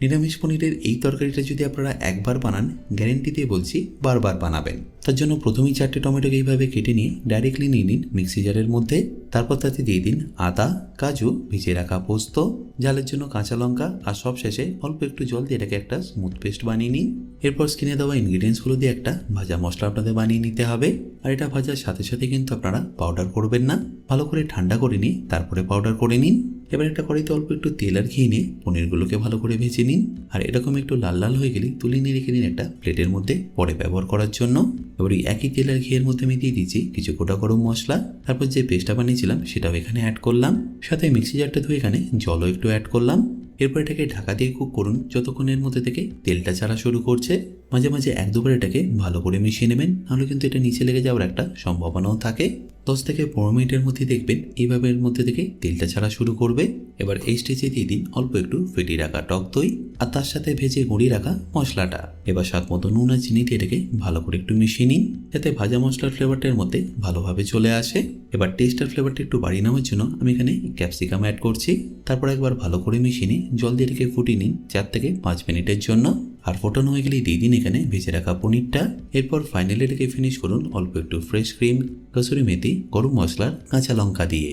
নিরামিষ পনিরের এই তরকারিটা যদি আপনারা একবার বানান গ্যারেন্টি দিয়ে বলছি বারবার বানাবেন। তার জন্য প্রথমেই চারটে টমেটোকে এইভাবে কেটে নিয়ে ডাইরেক্টলি নিয়ে নিন মিক্সি জারের মধ্যে। তারপর তাতে দিয়ে দিন আদা, কাজু ভিজে রাখা পোস্ত, জালের জন্য কাঁচা লঙ্কা আর সব শেষে অল্প একটু জল দিয়ে এটাকে একটা স্মুথ পেস্ট বানিয়ে নিন। এরপর স্কিনে দেওয়া ইনগ্রিডিয়েন্টসগুলো দিয়ে একটা ভাজা মশলা আপনাদের বানিয়ে নিতে হবে। আর এটা ভাজার সাথে সাথে কিন্তু আপনারা পাউডার করবেন না। ভালো করে ঠান্ডা করে নিয়ে তারপরে পাউডার করে নিন। এবার একটা কড়াইতে অল্প একটু তেল আর ঘি নিয়ে পনিরগুলোকে ভালো করে ভেজে নিন। আর এরকম একটু লাল লাল হয়ে গেলে তুলে নিয়ে রেখে নিন একটা প্লেটের মধ্যে পরে ব্যবহার করার জন্য। এবার ওই একই তেল আর ঘিয়ের মধ্যে আমি দিয়ে দিচ্ছি কিছু গোটা গরম মশলা। তারপর যে পেস্টটা বানিয়েছিলাম সেটাও এখানে অ্যাড করলাম। সাথে মিক্সি জারটা ধুয়ে এখানে জলও একটু অ্যাড করলাম। এরপর এটাকে ঢাকা দিয়ে কুক করুন। যতক্ষণের মধ্যে থেকে তেলটা ছাড়া শুরু করছে। মাঝে মাঝে এক দুবার এটাকে ভালো করে মিশিয়ে নেবেন, নাহলে কিন্তু এটা নিচে লেগে যাওয়ার একটা সম্ভাবনাও থাকে। দশ থেকে পনেরো মিনিটের মধ্যে দেখবেন এইভাবে এর মধ্যে থেকে তেলটা ছাড়া শুরু করবে। এবার এই স্টেজে দিয়ে দিন অল্প একটু ফেটি রাখা টক দই আর তার সাথে ভেজে গুঁড়ি রাখা মশলাটা। এবার স্বাদ মতো নুন আর চিনি দিয়ে এটাকে ভালো করে একটু মিশিয়ে নিন, যাতে ভাজা মশলার ফ্লেভারটার মধ্যে ভালোভাবে চলে আসে। এবার টেস্টার ফ্লেভারটা একটু বাড়িয়ে নেওয়ার জন্য আমি এখানে ক্যাপসিকাম অ্যাড করছি। তারপর একবার ভালো করে মিশিয়ে নিন জল দিয়ে এটাকে ফুটিয়ে নিন চার থেকে পাঁচ মিনিটের জন্য। আর ফোটানো হয়ে গেলে দিয়ে দিন এখানে ভেজে রাখা পনিরটা। এরপর ফাইনালি এটাকে ফিনিশ করুন অল্প একটু ফ্রেশ ক্রিম কসুরি মেথি, গরম মশলার কাঁচা লঙ্কা দিয়ে।